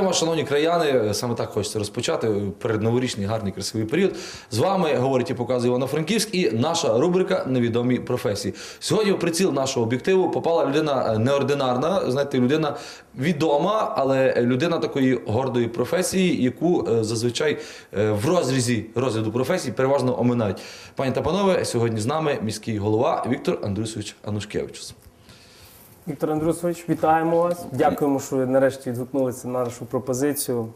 Вас, шановні краяни. Саме так хочеться розпочати передноворічний гарний красивий період. З вами говорить і показує Івано-Франківськ і наша рубрика Невідомі професії. Сьогодні в приціл нашого об'єктиву попала людина неординарна, знаєте, людина відома, але людина такої гордої професії, яку е, зазвичай е, в розрізі розгляду професій переважно оминають. Пані та панове, сьогодні з нами міський голова Віктор Андрусович Анушкевичус. Віктор Андрусович, вітаємо вас. Дякуємо, що ви нарешті відгукнулися на нашу пропозицію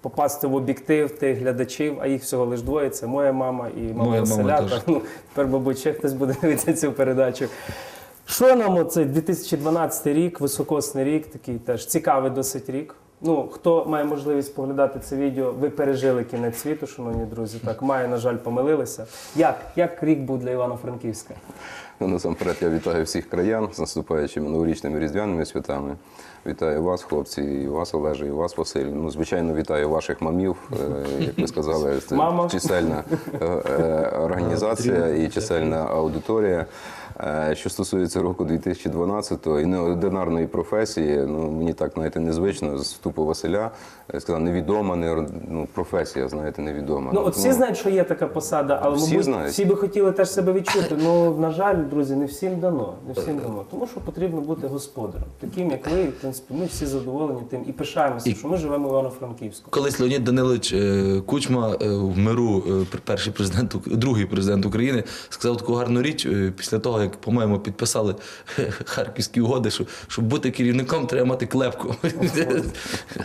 попасти в об'єктив тих глядачів, а їх всього лише двоє. Це моя мама і мама Василя. Ну, тепер, мабуть, ще хтось буде дивитися цю передачу. Що нам оцей 2012 рік, високосний рік, такий теж цікавий досить рік. Ну, хто має можливість поглядати це відео, ви пережили кінець світу, шановні друзі. Так, має, на жаль, помилилися. Як? Як рік був для Івано-Франківська? Ну, насамперед я вітаю всіх краян з наступаючими новорічними різдвяними святами. Вітаю вас, хлопці, і вас, Олеже, і вас, Василь. Ну, звичайно, вітаю ваших мамів. Е, Як ви сказали, це Мама. чисельна е, е, організація і чисельна аудиторія. Е, Що стосується року 2012-го і неординарної професії, ну мені так знаєте, незвично з вступу Василя я сказав, невідома, не ну, професія, знаєте, невідома. Ну, от всі знають, що є така посада, але Всі мабуть, знають. всі би хотіли теж себе відчути. Ну, на жаль, друзі, не всім дано. Не всім дано. Тому що потрібно бути господарем. Таким, як ви, в принципі, ми всі задоволені тим і пишаємося, що ми живемо в Івано-Франківську. Колись Леонід Данилович е, Кучма е, в миру, перший президент, другий президент України, сказав таку гарну річ після того, як, по-моєму, підписали харківські угоди, що щоб бути керівником, треба мати клепку.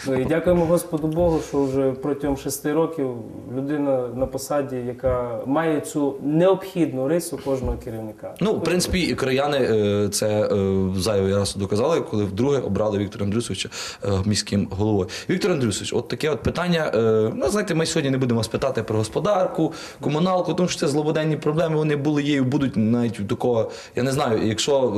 Ну, і дякуємо Господу Богу, що вже протягом шести років людина на посаді, яка має цю необхідну рису кожного керівника. Ну, в принципі, і краяни е, це е, зайвий раз доказали, коли вдруге обрали Віктора Андрюсовича е, міським головою. Віктор Андрюсович, от таке от питання. Ну, знаєте, ми сьогодні не будемо спитати про господарку, комуналку, тому що це злободенні проблеми. Вони були є і будуть навіть у такого. Я не знаю, якщо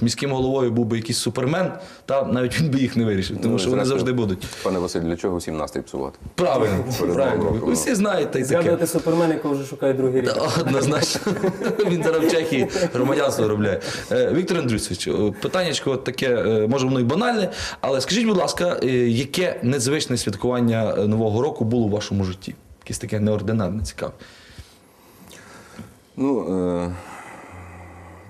е, міським головою був би якийсь супермен, та навіть він би їх не вирішив, тому Ну, що вони зрештою, завжди будуть. Пане Василь, для чого всім настрій псувати? Правильно, правильно. Знають та й таке. Згадувати супермена, якого вже шукає другий рік. Однозначно. Він зараз в Чехії громадянство виробляє. Е, Віктор Андрюсович, питання таке, е, може воно і банальне, але скажіть, будь ласка, е, яке незвичне святкування Нового року було у вашому житті? Якесь таке неординарне, цікаве. Ну, е,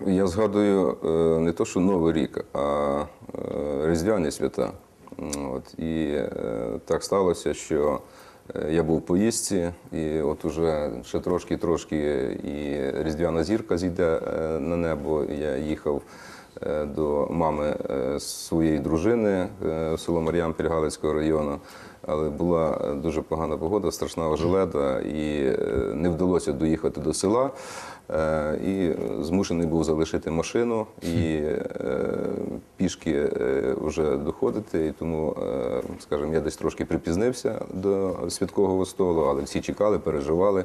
я згадую е, не то, що Новий рік, а е, Різдвяні свята. От, і е, так сталося, що я був в поїздці, і от уже ще трошки-трошки і Різдвяна зірка зійде на небо. Я їхав до мами своєї дружини в село Мар'янпіль Галицького району. Але була дуже погана погода, страшна ожеледа, і не вдалося доїхати до села. Е, І змушений був залишити машину і е, пішки е, вже доходити. І тому, скажімо, я десь трошки припізнився до святкового столу, але всі чекали, переживали.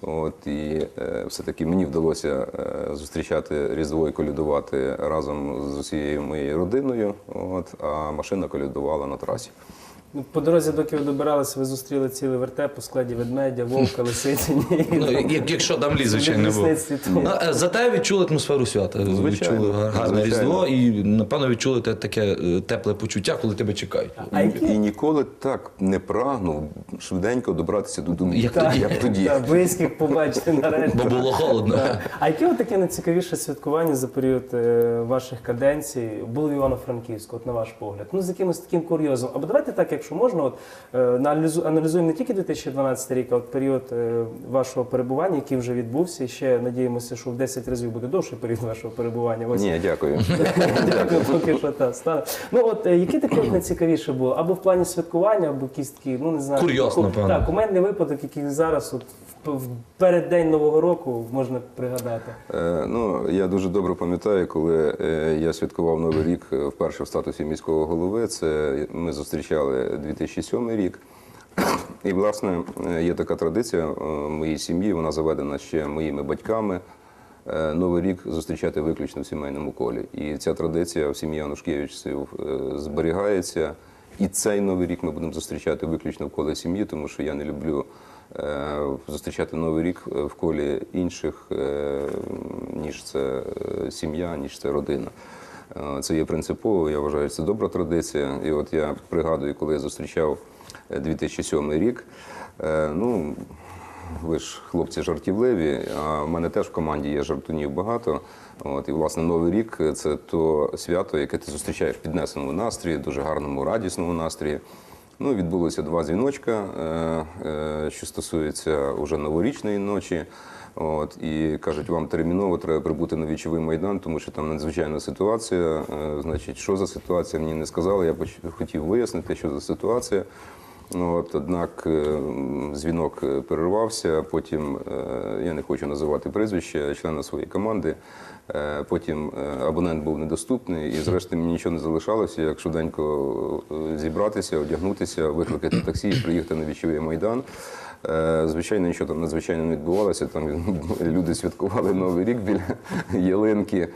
От і все-таки мені вдалося зустрічати Різдво і колядувати разом з усією моєю родиною. От, а машина колядувала на трасі. Ну, По дорозі, доки ви добиралися, ви зустріли цілий вертеп у складі ведмедя, вовка, лисиці. Ну, як- якщо там ліс, звичайно, був. Ну, е, Зате відчули атмосферу свята. Звичайно, Відчули гарне звичайно. різдво і, напевно, відчули те- таке е, тепле почуття, коли тебе чекають. А які І ніколи так не прагнув швиденько добратися додому. Як Так, тоді. Як тоді. так, близьких побачити нарешті. Бо було холодно. А яке от таке найцікавіше святкування за період е, ваших каденцій було в Івано-Франківську, от на ваш погляд? Ну, з якимось таким курйозом. Або давайте так, якщо можна, от е, аналізуємо не тільки 2012 рік, а от період е, вашого перебування, який вже відбувся, і ще надіємося, що в 10 разів буде довший період вашого перебування. Ось Ні, дякую. Дякую, поки що та стане. Ну от е, яке таке найцікавіше було? Або в плані святкування, або якісь такі, ну не знаю, курйозно. Так, кумедний випадок, який зараз, от в, переддень Нового року можна пригадати. Е, Ну, я дуже добре пам'ятаю, коли е, я святкував Новий рік е, вперше в статусі міського голови. Це ми зустрічали 2007 рік. І, власне, е, є така традиція е, в моїй сім'ї, вона заведена ще моїми батьками. е, Новий рік зустрічати виключно в сімейному колі. І ця традиція в сім'ї Анушкевичів е, зберігається. І цей новий рік ми будемо зустрічати виключно в колі сім'ї, тому що я не люблю е, зустрічати новий рік е, в колі інших, е, ніж це е, сім'я, ніж це родина. Е, Це є принципово, я вважаю, це добра традиція. І от я пригадую, коли я зустрічав е, 2007 рік. е, Ну, ви ж хлопці жартівливі, а в мене теж в команді є жартунів багато. От, і, власне, Новий рік це то свято, яке ти зустрічаєш в піднесеному настрої, дуже гарному, радісному настрої. Ну, відбулося два дзвіночка, е, е, що стосується уже новорічної ночі. От, і кажуть, вам терміново треба прибути на вічовий майдан, тому що там надзвичайна ситуація. Е, значить, що за ситуація, мені не сказали. Я хотів вияснити, що за ситуація. Ну, От, однак е, дзвінок е, перервався, потім е, я не хочу називати прізвище члена своєї команди. Потім абонент був недоступний, і зрештою мені нічого не залишалося, як швиденько зібратися, одягнутися, викликати таксі і приїхати на вічовий майдан. Звичайно, нічого там надзвичайно не відбувалося. Там люди святкували Новий рік біля ялинки.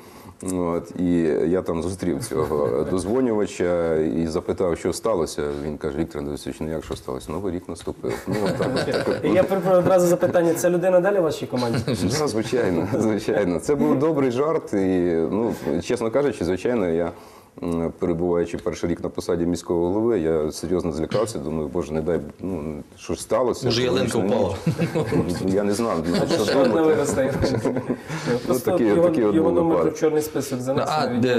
От, і я там зустрів цього дозвонювача і запитав, що сталося. Він каже: Віктор Андрійович, ну як що сталося? Новий рік наступив. Ну, от так, так, І я перепрошую одразу запитання: це людина далі в вашій команді? Ну, звичайно, звичайно. Це був добрий жарт. І, ну, чесно кажучи, звичайно, я. Перебуваючи перший рік на посаді міського голови, я серйозно злякався. Думаю, боже, не дай ну що ж сталося. Може, ялинка впала? Я не знав, що Ще одна думати. виросте. Просто такі- його, такі його номер в чорний список де...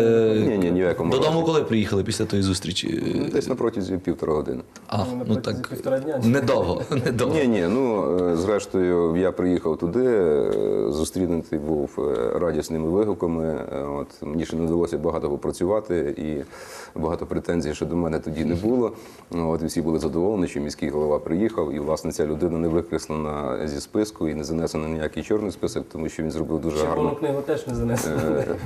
Ні, ні, ні в якому Додому коли приїхали після тої зустрічі? Десь на протязі півтора години. А, ну так, півтора дня. недовго, недовго. Ні, ні, ну е, зрештою, я приїхав туди, е, зустрінутий був е, радісними вигуками. От мені ще не вдалося багато попрацювати, і багато претензій ще до мене тоді не було. Ну, От і всі були задоволені, що міський голова приїхав, і власне ця людина не викреслена зі списку і не занесена на ніякий чорний список, тому що він зробив дуже гарно. Червону книгу теж не занесли.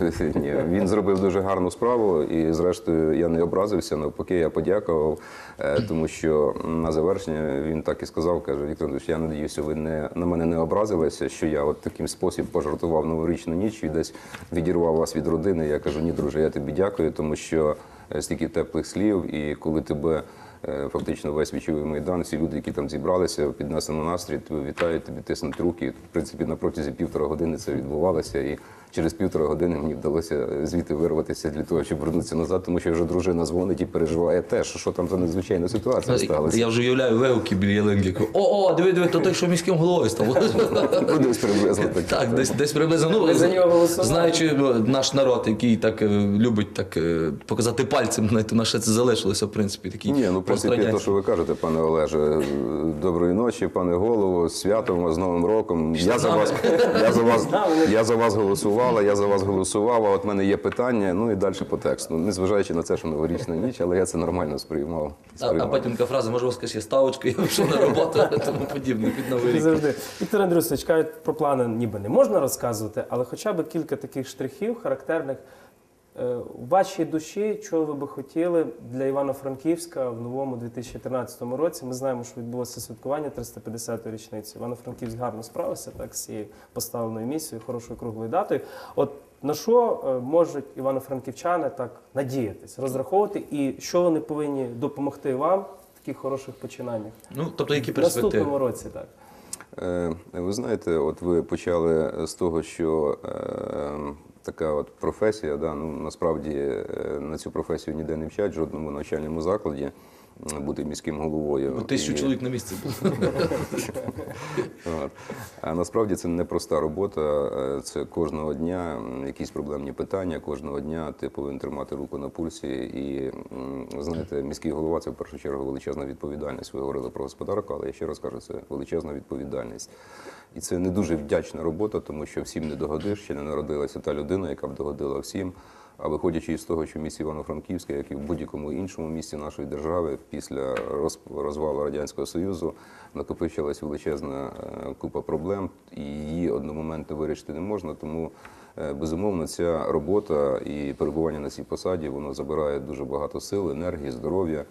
Е, Ні, він зробив дуже гарну справу, і зрештою я не образився. Навпаки, я подякував, е, тому що на завершення він так і сказав: каже Віктор Андрійович, я надіюся, ви не на мене не образилися, що я от таким спосіб пожартував новорічну ніч і десь відірвав вас від родини. Я кажу, ні, друже, я тобі дякую, тому що е, стільки теплих слів, і коли тебе. е, Фактично весь вічовий майдан, всі люди, які там зібралися, на настрій, тебе вітають, тобі тиснуть руки. В принципі, на протязі півтора години це відбувалося, і через півтора години мені вдалося звідти вирватися для того, щоб вернутися назад, тому що вже дружина дзвонить і переживає теж, що там за надзвичайна ситуація сталася. Я вже уявляю вигуки біля ялинки. О, о, диви, диви, то той, що міським головою став. Ну, десь приблизно так. Так, десь десь приблизно. Ну за нього знаючи наш народ, який так е, любить так е, показати пальцем, знаєте, на що це залишилося, в принципі, такий Ні, ну в принципі, те, що ви кажете, пане Олеже, доброї ночі, пане голово, з святом з Новим роком. Я за вас, я за вас, я за вас голосувала, я за вас голосував. А от в мене є питання. Ну і далі по тексту. Незважаючи на це, що новорічна ніч, але я це нормально сприймав. А, а потім така фраза, може, у вас є ставочка, я пішов на роботу тому подібне під новий рік. завжди. Віктор Андрюсович, кажуть, про плани ніби не можна розказувати, але хоча б кілька таких штрихів характерних е, у вашій душі, чого ви би хотіли для Івано-Франківська в новому 2013 році. Ми знаємо, що відбулося святкування 350-ї річниці. Івано-Франківськ гарно справився так з цією поставленою місією, хорошою круглою датою. От на що е, можуть івано-франківчани так надіятись, розраховувати, і що вони повинні допомогти вам в таких хороших починаннях Ну, тобто, які в наступному році, так. Е, Ви знаєте, от ви почали з того, що е, така от професія, да, ну насправді е, на цю професію ніде не вчать в жодному навчальному закладі бути міським головою. Бо Тисячу І- чоловік на місці було. А насправді це не проста робота. Е, Це кожного дня якісь проблемні питання. Кожного дня ти повинен тримати руку на пульсі. І м, знаєте, міський голова це в першу чергу величезна відповідальність. Ви говорили про господарку, але я ще раз кажу, це величезна відповідальність. І це не дуже вдячна робота, тому що всім не догодиш. Ще не народилася та людина, яка б догодила всім. А виходячи із того, що в місті Івано-Франківська, як і в будь-якому іншому місті нашої держави, після роз- розвалу радянського союзу накопичилась величезна е, купа проблем, і її одномоментно вирішити не можна. Тому е, безумовно ця робота і перебування на цій посаді воно забирає дуже багато сил, енергії, здоров'я,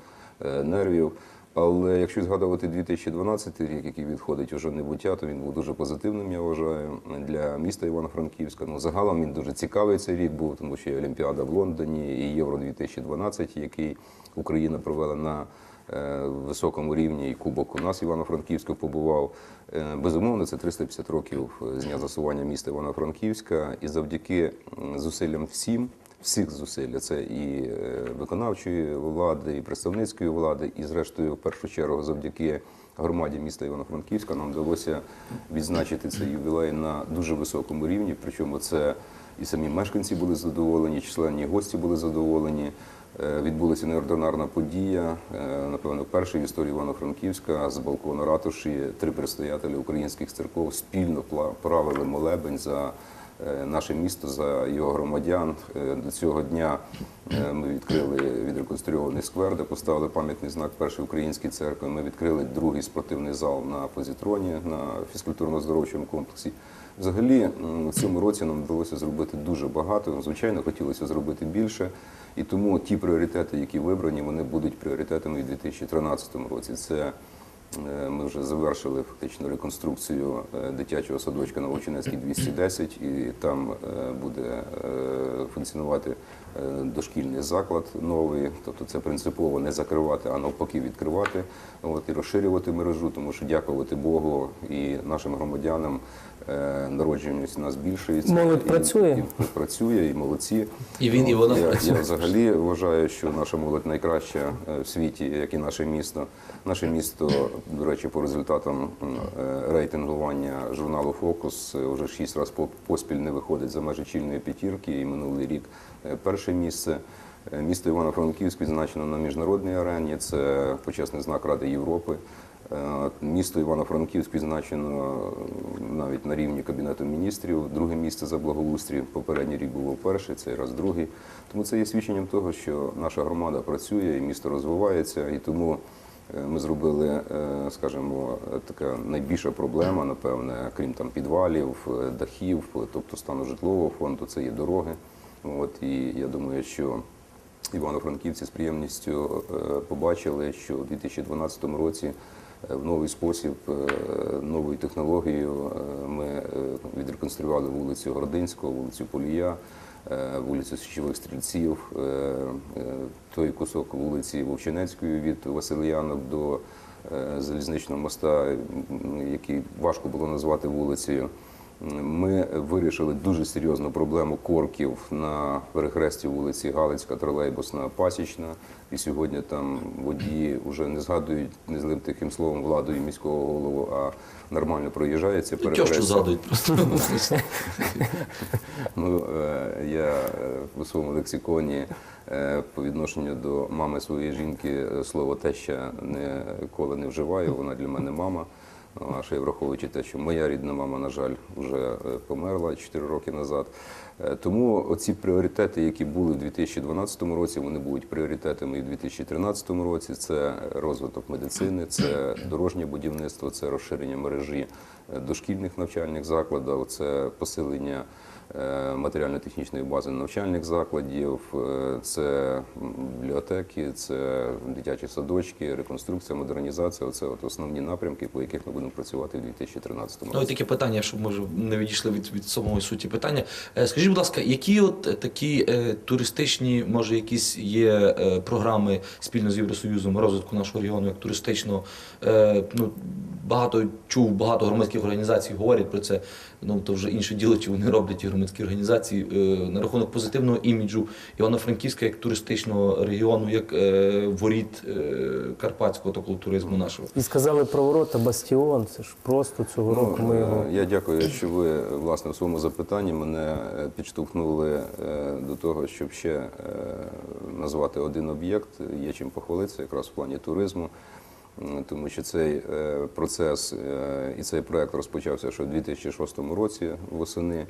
е, нервів. Але якщо згадувати 2012 рік, який відходить уже небуття, то він був дуже позитивним, я вважаю, для міста Івано-Франківська. Ну, загалом він дуже цікавий цей рік був, тому що і Олімпіада в Лондоні, і Євро 2012, який Україна провела на е, високому рівні, і Кубок у нас Івано-Франківську побував. Е, Безумовно, це 350 років з дня засування міста Івано-Франківська, і завдяки зусиллям всім, всіх зусиль. Це і е, виконавчої влади, і представницької влади, і зрештою, в першу чергу, завдяки громаді міста Івано-Франківська нам вдалося відзначити цей ювілей на дуже високому рівні. Причому це і самі мешканці були задоволені, численні гості були задоволені. Е, Відбулася неординарна подія, е, напевно, перша в історії Івано-Франківська з балкону ратуші три предстоятелі українських церков спільно правили молебень за наше місто, за його громадян. Е, До цього дня е, ми відкрили відреконструйований сквер, де поставили пам'ятний знак першої української церкви. Ми відкрили другий спортивний зал на позитроні на фізкультурно-здоровчому комплексі. Взагалі, в цьому році нам вдалося зробити дуже багато. Звичайно, хотілося зробити більше. І тому ті пріоритети, які вибрані, вони будуть пріоритетами в 2013 році. Це е, ми вже завершили фактично реконструкцію е, дитячого садочка Новочинецький 210, і там е, буде е, функціонувати е, дошкільний заклад новий. Тобто це принципово не закривати, а навпаки відкривати от, і розширювати мережу, тому що дякувати Богу і нашим громадянам е, народжуваність у нас збільшується. Молодь І- працює? і працює, і молодці. І він, і вона я, працює. я взагалі вважаю, що наша молодь найкраща е, в світі, як і наше місто. Наше місто, до речі, по результатам е, рейтингування журналу Фокус е, вже шість разів по- поспіль не виходить за межі чільної п'ятірки. І минулий рік е, перше місце. Е, Місто Івано-Франківськ відзначено на міжнародній арені. Це почесний знак Ради Європи. Е, Місто Івано-Франківськ відзначено е, навіть на рівні Кабінету міністрів. Друге місце за благоустрій. Попередній рік було перше, цей раз другий. Тому це є свідченням того, що наша громада працює і місто розвивається. І тому е, ми зробили, е, скажімо, е, така найбільша проблема, напевне, крім там підвалів, е, дахів, тобто стану житлового фонду, це є дороги. От і я думаю, що Івано-Франківці з приємністю е, побачили, що у 2012 році е, в новий спосіб, е, новою технологією ми відреконструювали вулицю Городинського, вулицю Полія, вулицю Січових Стрільців, той кусок вулиці Вовчинецької від Васильянок до залізничного моста, який важко було назвати вулицею. Ми вирішили дуже серйозну проблему корків на перехресті вулиці Галицька, тролейбусна, Пасічна. І сьогодні там водії вже не згадують не злим тихим словом владою міського голову, а нормально проїжджається Тьощу перехрестя. згадують просто. Ну, е, я е, у своєму лексиконі е, по відношенню до мами своєї жінки е, слово теща ніколи не вживаю, вона для мене мама. А ще враховуючи те, що моя рідна мама, на жаль, вже е, померла 4 роки назад. Е, Тому оці пріоритети, які були в 2012 році, вони будуть пріоритетами і в 2013 році. Це розвиток медицини, це дорожнє будівництво, це розширення мережі е, дошкільних навчальних закладів, це посилення матеріально-технічної бази навчальних закладів, е, це бібліотеки, це дитячі садочки, реконструкція, модернізація. Це от основні напрямки, по яких ми будемо працювати в 2013 Ну, і році. таке питання, щоб може не відійшли від, від самої суті питання. Е, Скажіть, будь ласка, які от е, такі е, туристичні, може, якісь є е, програми спільно з Євросоюзом розвитку нашого регіону як туристичного? Е, ну, багато чув, багато громадських організацій говорять про це. Ну то вже інше діло, чи вони роблять ті громадські організації е, на рахунок позитивного іміджу Івано-Франківська як туристичного регіону, як е, воріт е, карпатського такого туризму нашого. І сказали про ворота Бастіон. Це ж просто цього року ми Ну, його. Я дякую, що ви власне в своєму запитанні мене підштовхнули до того, щоб ще назвати один об'єкт. Є чим похвалитися якраз в плані туризму. Тому що цей процес і цей проект розпочався ще в 2006 році восени,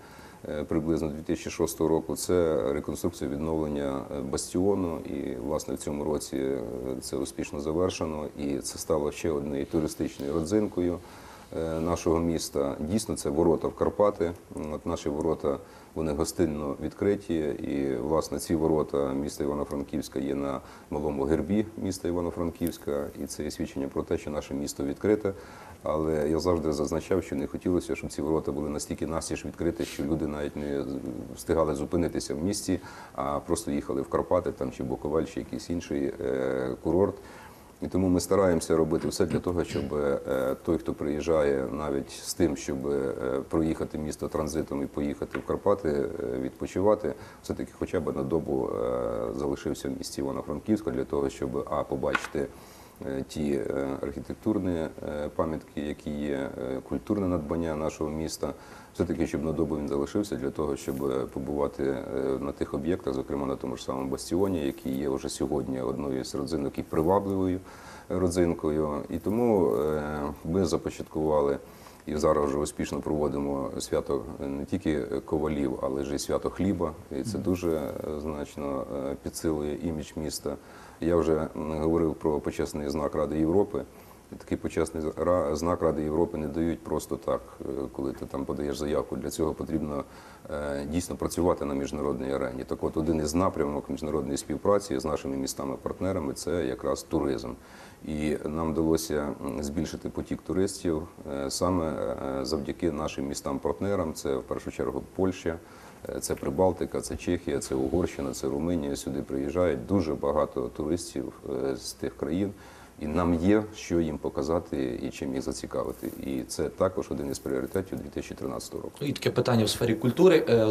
приблизно 2006 року. Це реконструкція відновлення е, бастіону. І власне в цьому році е, це успішно завершено. І це стало ще однією туристичною родзинкою е, нашого міста. Дійсно, це ворота в Карпати. От наші ворота вони гостинно відкриті. І власне ці ворота міста Івано-Франківська є на малому гербі міста Івано-Франківська, і це є свідчення про те, що наше місто відкрите. Але я завжди зазначав, що не хотілося, щоб ці ворота були настільки настіж відкриті, що люди навіть не встигали зупинитися в місті, а просто їхали в Карпати там чи Буковель, чи якийсь інший е, курорт. І тому ми стараємося робити все для того, щоб е, той, хто приїжджає навіть з тим, щоб е, проїхати місто транзитом і поїхати в Карпати відпочивати, все-таки хоча б на добу залишився в місті Івано-Франківська для того, щоб а побачити ті е, архітектурні е, пам'ятки, які є, е, культурне надбання нашого міста. Все-таки, щоб на добу він залишився для того, щоб е, побувати е, на тих об'єктах, зокрема на тому ж самому бастіоні, який є вже сьогодні одною з родзинок і привабливою родзинкою. І тому е, ми започаткували і зараз вже успішно проводимо свято не тільки ковалів, але ж і свято хліба. І це дуже е, значно е, підсилує імідж міста. Я вже говорив про почесний знак Ради Європи. Такий почесний знак Ради Європи не дають просто так, е, коли ти там подаєш заявку. Для цього потрібно е, дійсно працювати на міжнародній арені. Так от один із напрямок міжнародної співпраці з нашими містами-партнерами це якраз туризм. І нам вдалося збільшити потік туристів е, саме завдяки нашим містам-партнерам. Це в першу чергу Польща. Це Прибалтика, це Чехія, це Угорщина, це Румунія. Сюди приїжджають дуже багато туристів е, з тих країн, і нам є що їм показати і чим їх зацікавити. І це також один із пріоритетів 2013 року. І таке питання в сфері культури. Е,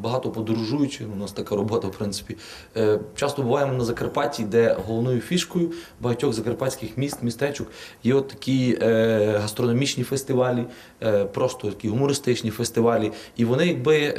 Багато подорожуючи, у нас така робота, в принципі. Е, Часто буваємо на Закарпатті, де головною фішкою багатьох закарпатських міст, містечок є от такі е, гастрономічні фестивалі, просто такі гумористичні фестивалі. І вони якби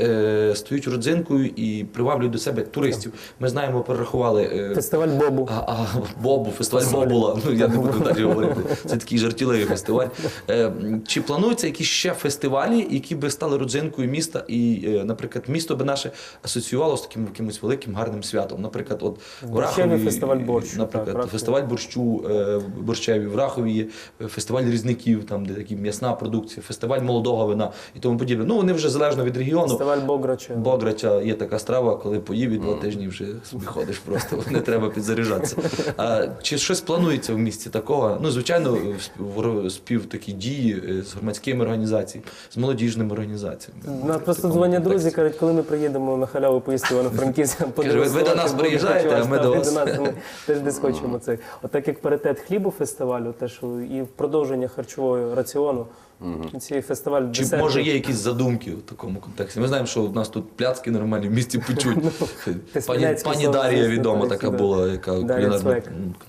стають родзинкою і приваблюють до себе туристів. Ми знаємо, перерахували. Фестиваль Бобу. а, а Бобу, фестиваль Бобула. Ну я не буду далі говорити. Це такий жартівливий фестиваль. Е, чи плануються якісь ще фестивалі, які би стали родзинкою міста, і, е, наприклад, місто би наше асоціювало з таким якимось великим гарним святом? Наприклад, от в Рахові, фестиваль борщу, наприклад, так, фестиваль борщу е, борщеві, в Рахові є е, фестиваль різників, там де такі м'ясна продукція, фестиваль молодого вина і тому подібне. Ну вони вже залежно від регіону. Фестиваль Бограча. Бограча є така страва, коли поїв і два тижні вже собі ходиш просто, не треба підзаряджатися. А, чи щось планується в місті такого? Ну, звичайно, спів такі дії е, з громадськими організаціями, з молодіжними організаціями. Нас просто дзвонять друзі, кажуть, коли ми приїдемо на халяву поїсти на франківська ви- до нас приїжджаєте, а ми до вас. нас, ми теж десь хочемо це. Отак як паритет хлібу фестивалю, теж і в продовження харчового раціону, ці фестиваль Чи десертів. може є якісь задумки в такому контексті? Ми знаємо, що в нас тут пляцки нормальні в місті печуть. Пані, Тисменецький пані сон, Дар'я відома така була, яка кулінарну,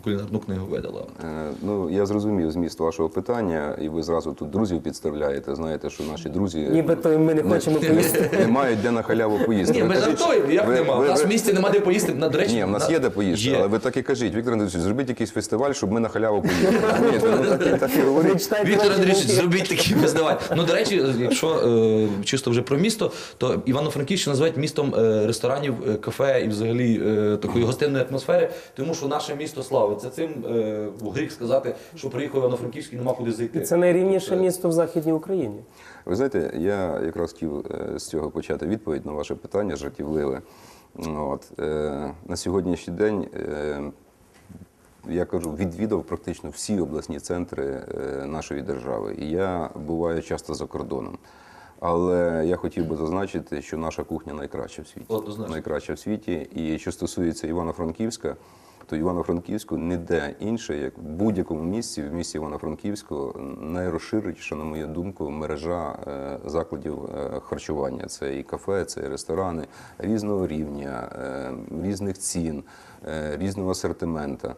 кулінарну книгу видала. Е, Ну, я зрозумів зміст вашого питання, і ви зразу тут друзів підставляєте. Знаєте, що наші друзі Нібито ми не хочемо поїсти. не мають де на халяву поїсти. Ні, Ви ми жартуємо, як ви- нема. У ви- нас в місті нема де поїсти. На, до речі, Ні, в нас на- є де поїсти, Є. але ви так і кажіть, Віктор Андрійович, зробіть якийсь фестиваль, щоб ми на халяву. Розумієте? Ну, Віктор Андрійович, зробіть такий фестиваль. Ну, до речі, якщо е, чисто вже про місто, то Івано-Франківщина називають містом е, ресторанів, е, кафе і взагалі е, такої гостинної атмосфери, тому що наше місто славиться цим. Е, гріх сказати, що приїхав Івано-Франківськ і нема куди зайти. Це найрівніше місто в Західній Україні. Ви знаєте, я якраз хотів е, з цього почати відповідь на ваше питання жартівливе. От, е, на сьогоднішній день е, я кажу, відвідав практично всі обласні центри е, нашої держави. І я буваю часто за кордоном. Але я хотів би зазначити, що наша кухня найкраща в світі. Однозначно. Найкраща в світі. І що стосується Івано-Франківська, то Івано-Франківську ніде інше, як в будь-якому місці, в місті Івано-Франківську, найрозширеніша, на мою думку, мережа е, закладів е, харчування. Це і кафе, це і ресторани різного рівня, різних цін, різного асортимента.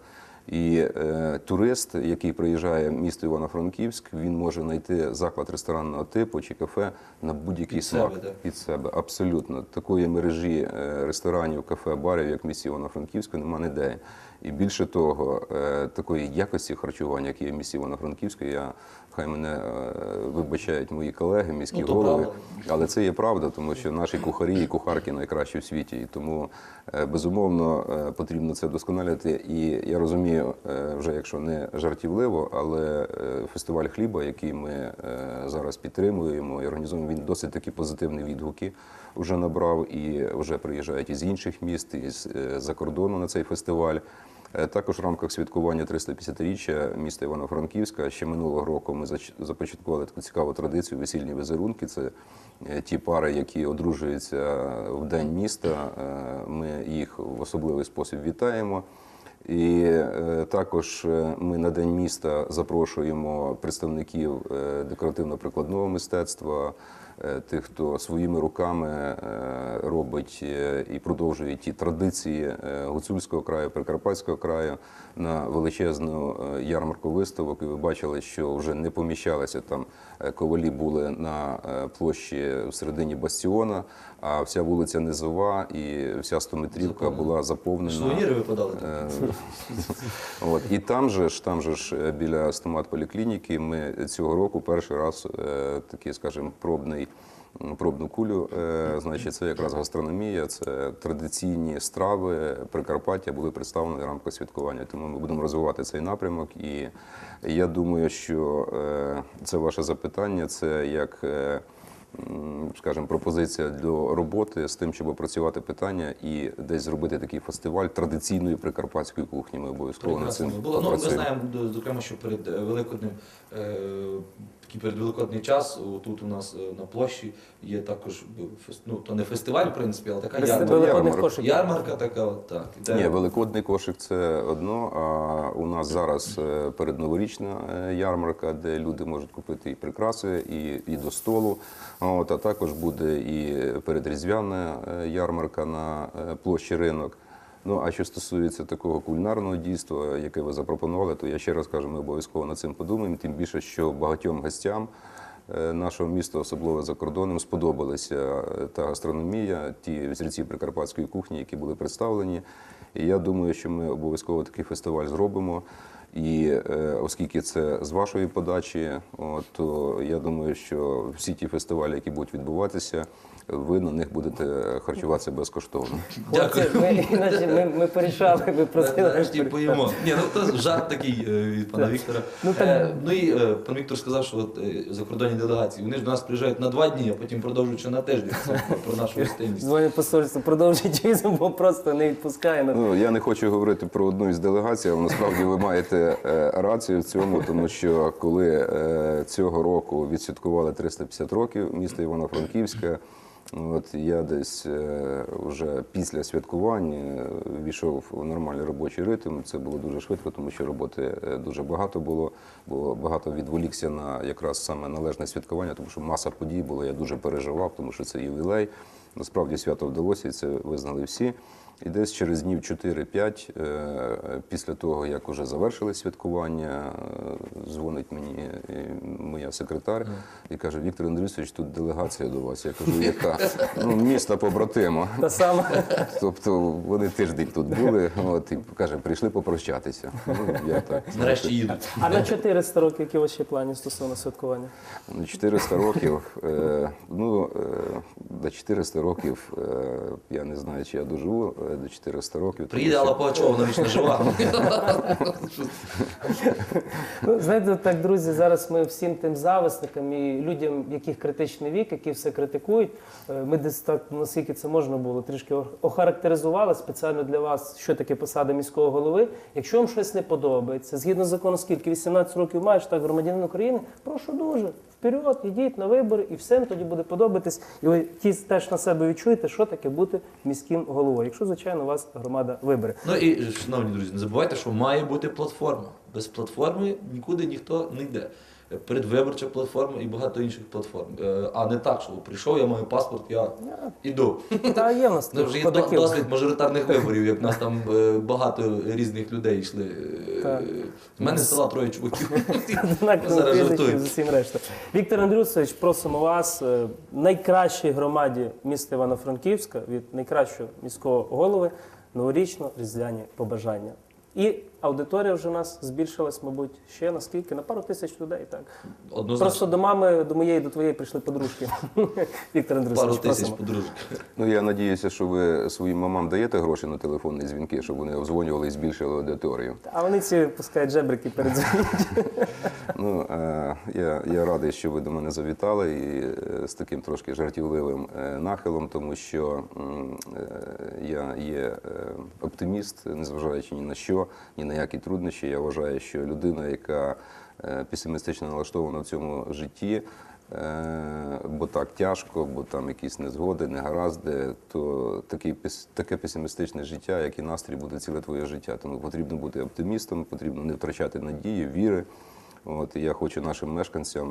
І е, турист, який приїжджає в місто Івано-Франківськ, він може знайти заклад ресторанного типу чи кафе на будь-який смак себе, да. під себе. Абсолютно такої мережі е, ресторанів, кафе, барів, як в місті Івано-Франківську, нема ніде. І більше того, е, такої якості харчування, як є в місті Івано-Франківську, я хай мене е, вибачають мої колеги, міські Ну, голови. правда. Але це є правда, тому що наші кухарі і кухарки найкращі в світі. І тому е, безумовно е, потрібно це вдосконалити. І я розумію, вже якщо не жартівливо, але фестиваль хліба, який ми зараз підтримуємо і організуємо, він досить такі позитивні відгуки вже набрав і вже приїжджають із інших міст, із за кордону на цей фестиваль. Е, Також в рамках святкування 350-річчя міста Івано-Франківська ще минулого року ми започаткували таку цікаву традицію весільні візерунки. Це е, ті пари, які одружуються в день міста. Е, Ми їх в особливий спосіб вітаємо. І також ми на День міста запрошуємо представників декоративно-прикладного мистецтва, тих, хто своїми руками е, робить е, і продовжує ті традиції е, гуцульського краю, Прикарпатського краю на величезну е, ярмарку виставок. І ви бачили, що вже не поміщалися там е, ковалі були на е, площі в середині бастіона, а вся вулиця Низова і вся 100-метрівка була заповнена. Сувеніри випадали. Е, От. І там же ж, там же ж е, біля стомат-поліклініки ми цього року перший раз е, такий, скажімо, пробний. Пробну кулю, е, значить, це якраз гастрономія, це традиційні страви Прикарпаття були представлені в рамках святкування. Тому ми будемо розвивати цей напрямок. І я думаю, що е, це ваше запитання, це як е, скажімо, пропозиція до роботи з тим, щоб опрацювати питання і десь зробити такий фестиваль традиційної прикарпатської кухні. Ми обов'язково над цим було. Ну, ми знаємо, зокрема, що перед Великоднем, е, такий передвеликодний час, тут у нас е, на площі є також ну, то не фестиваль, в принципі, але така ярмарка. Ярмарка така, так. Ні, великодний кошик це одно. А у нас зараз е, передноворічна е, ярмарка, де люди можуть купити і прикраси, і, і до столу. От, а також буде і передріздвяна е, ярмарка на площі ринок. Ну а що стосується такого кулінарного дійства, яке ви запропонували, то я ще раз кажу, ми обов'язково над цим подумаємо. Тим більше, що багатьом гостям е, нашого міста, особливо за кордоном, сподобалася е, та гастрономія, ті взірці прикарпатської кухні, які були представлені. І я думаю, що ми обов'язково такий фестиваль зробимо. І е, оскільки це з вашої подачі, то я думаю, що всі ті фестивалі, які будуть відбуватися, ви на них будете харчуватися безкоштовно. Дякую. Ми, іначе ми, ми порішали, ви просили. Нарешті поїмо. Ні, ну то жарт такий е, від пана Віктора. Ну, так- Е, ну і пан Віктор сказав, що от закордонні делегації вони ж до нас приїжджають на два дні, а потім продовжують ще на тиждень. Про нашу гостинність. Дзвонить посольство, продовжують візу, бо просто не відпускає. Ну, я не хочу говорити про одну із делегацій, але насправді ви маєте е, рацію в цьому, тому що коли е, цього року відсвяткували 350 років міста Івано-Франківська, от я десь е, вже після святкувань е, війшов у нормальний робочий ритм. Це було дуже швидко, тому що роботи дуже багато було, бо багато відволікся на якраз саме належне святкування, тому що маса подій було. Я дуже переживав, тому що це ювілей. Насправді свято вдалося, і це визнали всі. І десь через днів 4-5, е, після того, як вже завершили святкування, е, дзвонить мені е, моя секретар і каже: Віктор Андрійович, тут делегація до вас. Я кажу, яка ну, міста побратима. та сама. Тобто вони тиждень тут були, от і каже, прийшли попрощатися. Ну, я так Нарешті їдуть. А на 400 років які ваші плані стосовно святкування? На 400 років, ну, до 400 років, я не знаю, чи я доживу до 400 років. Приїде Алла Пугачова, вона вічно жива. Ну, знаєте, так, друзі, зараз ми всім тим зависникам і людям, яких критичний вік, які все критикують, е, ми десь так, наскільки це можна було, трішки охарактеризували спеціально для вас, що таке посада міського голови. Якщо вам щось не подобається, згідно закону, скільки 18 років маєш, так громадянин України, прошу дуже. Вперед, ідіть на вибори, і всім тоді буде подобатись. І ви ті теж на себе відчуєте, що таке бути міським головою. Якщо, звичайно, вас громада вибере. Ну і шановні друзі, не забувайте, що має бути платформа. Без платформи нікуди ніхто не йде. Передвиборча платформа і багато інших платформ. Е, А не так, що прийшов, я маю паспорт, я іду. Та є в нас Ну, вже є досвід мажоритарних виборів, як нас там е, багато різних людей йшли. Е, Так. В мене села троє чуваків. Зараз жартую. Віктор Андрюсович, просимо вас е, найкращій громаді міста Івано-Франківська від найкращого міського голови новорічно різдвяні побажання. І аудиторія вже у нас збільшилась, мабуть, ще на скільки? На пару тисяч людей. Так просто до мами, до моєї, до твоєї прийшли подружки. Віктор Пару тисяч просимо. подружок. Ну, я надіюся, що ви своїм мамам даєте гроші на телефонні дзвінки, щоб вони обдзвонювали і збільшили аудиторію. А вони ці пускають жебрики перед Ну, е, я, я радий, що ви до мене завітали і е, з таким трошки жартівливим е, нахилом, тому що м, е, я є е, оптиміст, незважаючи ні на що, ні на які труднощі. Я вважаю, що людина, яка е, песимістично налаштована в цьому житті, е, бо так тяжко, бо там якісь незгоди, негаразди, то таке песимістичне життя, як і настрій, буде ціле твоє життя. Тому потрібно бути оптимістом, потрібно не втрачати надії, віри. От, я хочу нашим мешканцям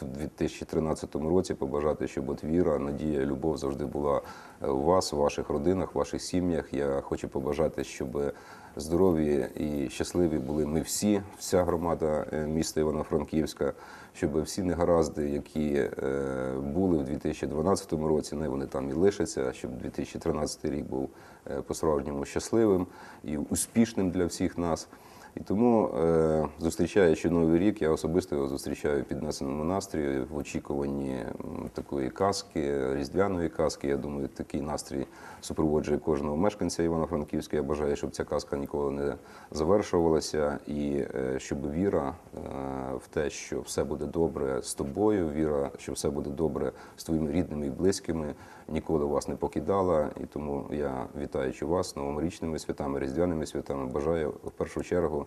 в 2013 році побажати, щоб от віра, надія, любов завжди була е, у вас, у ваших родинах, в ваших сім'ях. Я хочу побажати, щоб здорові і щасливі були ми всі, вся громада е, міста Івано-Франківська, щоб всі негаразди, які е, були в 2012 році, не вони там і лишаться, щоб 2013 рік був е, по-справжньому щасливим і успішним для всіх нас. І тому, е, зустрічаючи новий рік, я особисто його зустрічаю в піднесеному настрої в очікуванні такої казки, різдвяної казки. Я думаю, такий настрій супроводжує кожного мешканця Івано-Франківська. Я бажаю, щоб ця казка ніколи не завершувалася, і е, щоб віра е, в те, що все буде добре з тобою, віра, що все буде добре з твоїми рідними і близькими, ніколи вас не покидала. І тому я, вітаючи вас новорічними святами, різдвяними святами, бажаю в першу чергу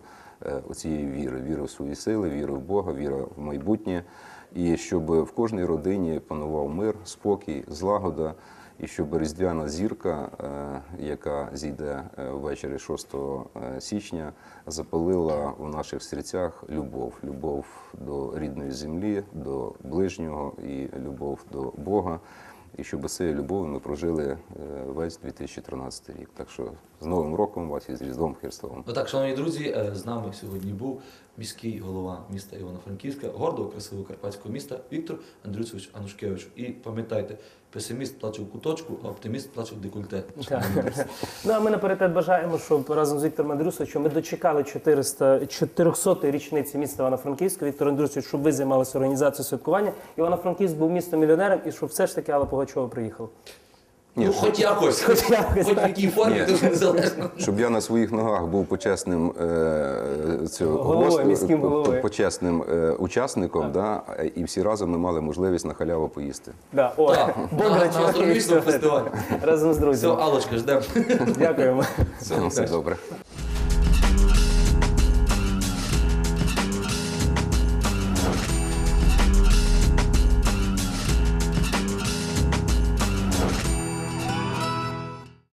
оцієї віри, віри в свої сили, віри в Бога, віри в майбутнє, і щоб в кожній родині панував мир, спокій, злагода. І щоб різдвяна зірка, е, яка зійде е, ввечері 6 е, січня, запалила в наших серцях любов, любов до рідної землі, до ближнього і любов до Бога. І щоб з цією любов'ю ми прожили е, весь 2013 рік. Так що з Новим роком вас і з Різдвом Христовим. Ну так, шановні друзі, е, з нами сьогодні був міський голова міста Івано-Франківська, гордого, красивого карпатського міста Віктор Андрюсович Анушкевич. І пам'ятайте, песиміст плаче в куточку, а оптиміст плаче в декольте. Ну а ми наперед бажаємо, щоб разом з Віктором Андрюсовичем ми дочекали 400 400-ї річниці міста Івано-Франківська. Віктор Андрюсович, щоб ви займалися організацією святкування. Івано-Франківськ був містом мільйонером, і щоб все ж таки Алла Пугачова приїхала. Ні, ну, хоч якось, Хоч хоч, якось, хоч в якій формі, дуже то незалежно. Щоб я на своїх ногах був почесним е, цього Головою, міським головою. почесним е, учасником, да, і всі разом ми мали можливість на халяву поїсти. Да, о, Так, на- на чоловік фестивалі. разом з Все, друзями. Аллочка, ждемо. Дякуємо. Все, все добре.